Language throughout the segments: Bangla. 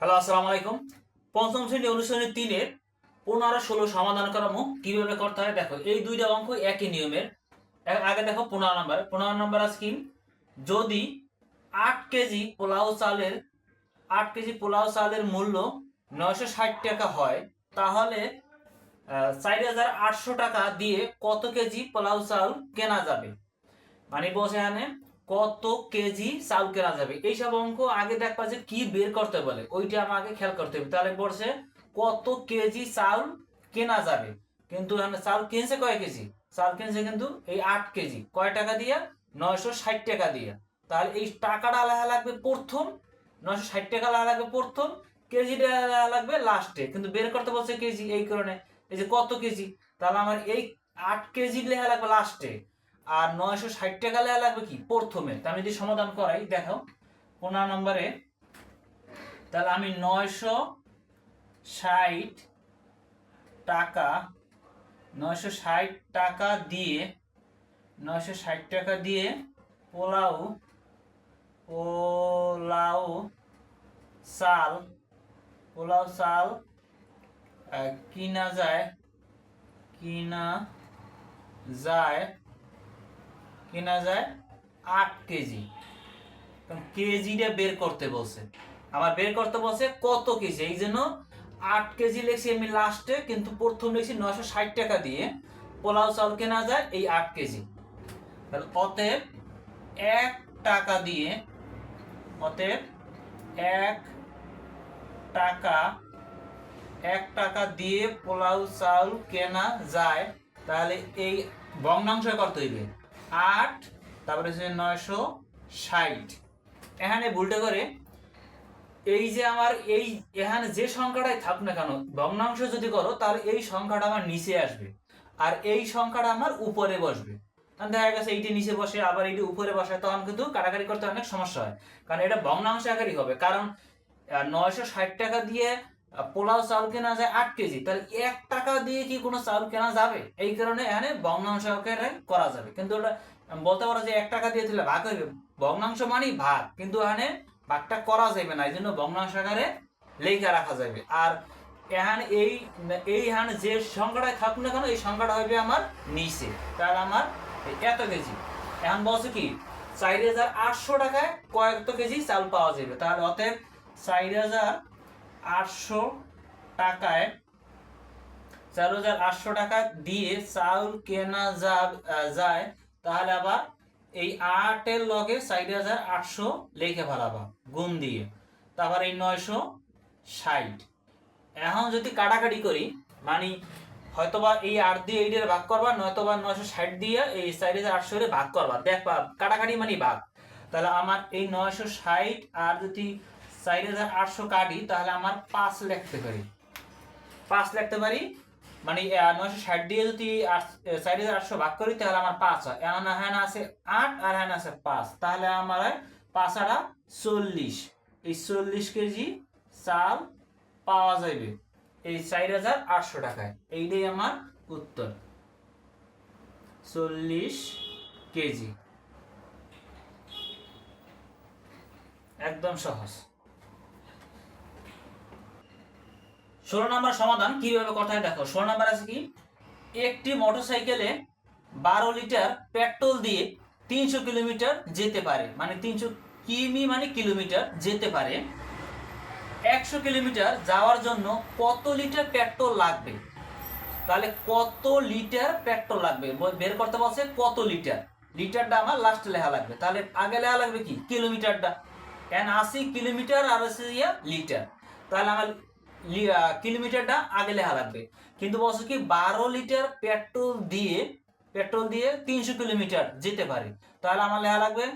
হ্যালো আসসালামু আলাইকুম। পঞ্চম শ্রেণি অনুশীলনী তিনের পনেরো, ষোলো সমাধান করামো কীভাবে করতে হয়? দেখো, এই দুইটা অঙ্ক একই নিয়মের। আগে দেখো পনেরো নাম্বার। পনেরো নাম্বার আছে কি? যদি আট কেজি পোলাও চালের, আট কেজি পোলাও চালের মূল্য নয়শো ষাট টাকা হয়, তাহলে চার হাজার আটশো টাকা দিয়ে কত কেজি পোলাও চাল কেনা যাবে? মানে বসে এখানে কত কেজি চাল কেনা যাবে? এইসব অঙ্ক আগে দেখবা যে কি বের করতে বলে। ওইটা আমাকে খেয়াল করতে হবে। তাহলে বলছে কত কেজি চাল কেনা যাবে? কিন্তু চাল কিনছে কয় কেজি? চাল কিনছে কিন্তু এই আট কেজি। কয় টাকা দিয়া? নয়শো ষাট টাকা দিয়া। তাহলে এই টাকাটা লেখা লাগবে প্রথম। নয়শো ষাট টাকা লেখা লাগবে প্রথম। কেজিটা লাগবে লাস্টে কিন্তু বের করতে বলছে কেজি এই কারণে। এই যে কত কেজি? তাহলে আমার এই আট কেজি লেখা লাগবে লাস্টে আর নয়শো ষাট টাকা লেখা লাগবে কি? প্রথমে। তা আমি যদি সমাধান করাই দেখো পনেরো নম্বরে। তাহলে আমি নয়শো ষাট টাকা, নয়শো ষাট টাকা দিয়ে, নয়শো ষাট টাকা দিয়ে পোলাও পোলাও চাল পোলাও চাল কিনা যায় কিনা যায় কেনা যায় আট কেজি। কেজিটা বের করতে বলছে। আমার বের করতে বলছে কত কেজি? এই জন্য আট কেজি লিখছি আমি লাস্টে কিন্তু প্রথম লিখছি নশো ষাট টাকা দিয়ে। পোলাও চাল কেনা যায় এই আট কেজি। তাহলে অতএব এক টাকা দিয়ে, অতএব এক টাকা এক টাকা দিয়ে পোলাও চাল কেনা যায়, তাহলে এই ভগ্নাংশ করতে হইবে। আট, তারপরে হচ্ছে নয়শো ষাট। এখানে ভুলটা করে, এই যে আমার এই, এখানে যে সংখ্যাটাই থাক না কেন, ভগ্নাংশ যদি করো, তাহলে এই সংখ্যাটা আমার নিচে আসবে, আর এই সংখ্যাটা আমার উপরে বসবে। কারণ দেখা গেছে এইটি নিচে বসে, আবার এইটি উপরে বসে, তখন কিন্তু কাটাকাটি করতে অনেক সমস্যা হয়। কারণ এটা ভগ্নাংশ আকারই হবে। কারণ নয়শো ষাট টাকা দিয়ে পোলাও চাল কেনা যায় আট কেজি, তাহলে এক টাকা দিয়ে কি কোনো চাল কেনা যাবে? এই কারণে এখানে ভগ্নাংশ করা যাবে। কিন্তু বলতে পারো যে এক টাকা দিয়ে দিলে ভাগ হইবে ভগ্নাংশ মানেই ভাগ, কিন্তু এখানে ভাগটা করা যাবে না এই জন্য ভগ্নাংশ আকারে লেখা রাখা যাবে। আর এখানে এই এই এখানে যে সংখ্যাটা থাকুক না কেন, এই সংখ্যাটা হবে আমার নিচে। তাহলে আমার এত কেজি। এখন বলছে কি, চার হাজার আটশো টাকায় কয়েকত কেজি চাল পাওয়া যাবে। তাহলে অতএব চার হাজার আটশো টাকায়, চার হাজার আটশো টাকা দিয়ে চাউল কেনা যায়, তাহলে আবার এই আটের লগে চার হাজার আটশো লিখে ফেলাবা, গুণ দিয়ে। তারপর এই নয়শো ষাট। এখন যদি কাটাকাটি করি মানে হয়তোবা এই আট দিয়ে এইটার ভাগ করবা, নয়তোবা নয়শো ষাট দিয়ে এই চার হাজার আটশো ভাগ করবা। দেখবা, কাটাকাটি মানে ভাগ। তাহলে আমার এই নয়শো ষাট আর যদি চার হাজার আটশো কাটি, তাহলে আমার পাঁচ লিখতে পারি। পাঁচ লিখতে পারি মানে নয়শো ষাট দিয়ে যদি চার হাজার আটশো ভাগ করি, তাহলে আমার পাঁচ হয়। এখন হ্যাঁ আছে আট, আর হ্যাঁ আছে পাঁচ। তাহলে আমার হয় পাঁচ আটা চল্লিশ। এই চল্লিশ কেজি চাল পাওয়া যাবে এই চার হাজার আটশো টাকায়। এইটাই আমার উত্তর। চল্লিশ কেজি। একদম সহজ। ষোলো নাম্বার সমাধান কীভাবে কথায় দেখো, ষোলো নাম্বার আছে কি? একটি মোটরসাইকেলে বারো লিটার পেট্রোল দিয়ে তিনশো কিলোমিটার যেতে পারে। মানে তিনশো কিমি মানে কিলোমিটার যেতে পারে। একশো কিলোমিটার যাওয়ার জন্য কত লিটার পেট্রোল লাগবে? তাহলে কত লিটার পেট্রোল লাগবে? বের করতে বলছে কত লিটার? লিটারটা আমার লাস্টে লেখা লাগবে। তাহলে আগে লেখা লাগবে কি? কিলোমিটারটা। এন আশি কিলোমিটার আর হচ্ছে লিটার। তাহলে আমার কিলোমিটারটা আগে লেখা লাগবে। কিন্তু বলছে কি, বারো লিটার পেট্রোল দিয়ে পেট্রোল দিয়ে তিনশো কিলোমিটার যেতে পারে। তাহলে আমার লেখা লাগবে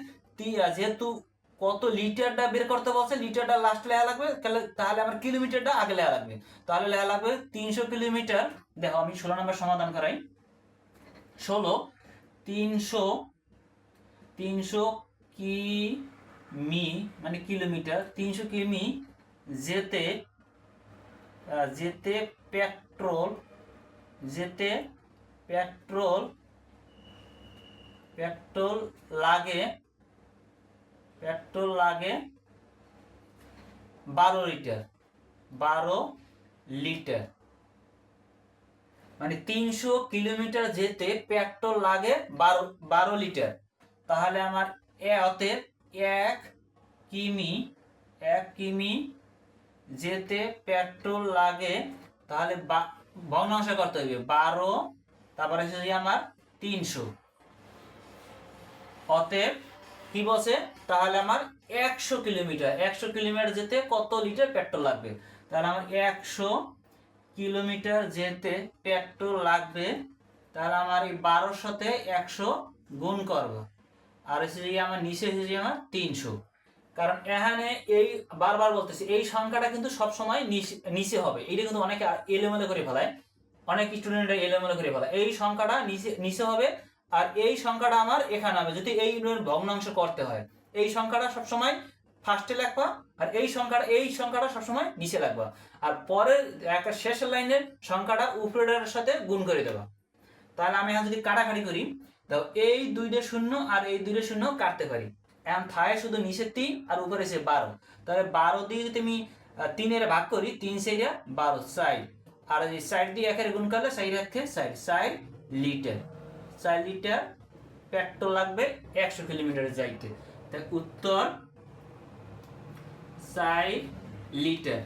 যেহেতু কত লিটারটা বের করতে বলছে, লিটারটা লাস্ট লেখা লাগবে, তাহলে- তাহলে আমার কিলোমিটারটা আগে লেখা লাগবে। তাহলে লেখা লাগবে, তিনশো কিলোমিটার দেখো, আমি ষোলো নম্বর সমাধান করাই। ষোলো, তিনশো তিনশো কিমি মানে কিলোমিটার, তিনশো কিমি যেতে যেতে পেট্রোল যেতে পেট্রোল পেট্রোল লাগে পেট্রোল লাগে বারো লিটার বারো লিটার। মানে তিনশো কিলোমিটার যেতে পেট্রোল লাগে বারো বারো লিটার। তাহলে আমার এ অতএব এক কিমি এক কিমি যেতে পেট্রোল লাগে, তাহলে ভগ্নাংশ করতে হবে বারো, তারপরে হচ্ছে আমার তিনশো। অতএব কি বলছে? তাহলে আমার একশো কিলোমিটার। একশো কিলোমিটার যেতে কত লিটার পেট্রোল লাগবে? তাহলে আমার একশো কিলোমিটার যেতে পেট্রোল লাগবে, তাহলে আমার এই সাথে একশো গুণ করব। আর হচ্ছে আমার নিচে হচ্ছে আমার তিনশো। কারণ এখানে এই বারবার বলতেছি, এই সংখ্যাটা কিন্তু সবসময় নিচে- হবে। এটা কিন্তু অনেকে এলোমেলো করে ফেলায়। অনেক স্টুডেন্টরা এলোমেলো করে ফেলায়। এই সংখ্যাটা নিচে নিচে হবে আর এই সংখ্যাটা আমার এখানে হবে। যদি এই ভগ্নাংশ করতে হয়, এই সংখ্যাটা সবসময় ফার্স্টে লাগবা আর এই সংখ্যাটা এই সংখ্যাটা সবসময় নিচে লাগবা। আর পরের একটা শেষের লাইনের সংখ্যাটা উপরের সাথে গুণ করে দেবা। তাহলে আমি এখন যদি কাটাকাটি করি, তো এই দুইটা শূন্য আর এই দুইটা শূন্য কাটতে পারি। এখন থায় শুধু নিচে তিন আর উপরে সে বারো। তাহলে বারো দিয়ে যদি আমি তিনের ভাগ করি, তিন সেইটা বারো সাইড আর এই সাইড দিয়ে একের গুণ করলে সাইড একে সাইড সাইড লিটার। চার লিটার পেট্রোল লাগবে একশো কিলোমিটার যাইতে। তাই উত্তর চার লিটার।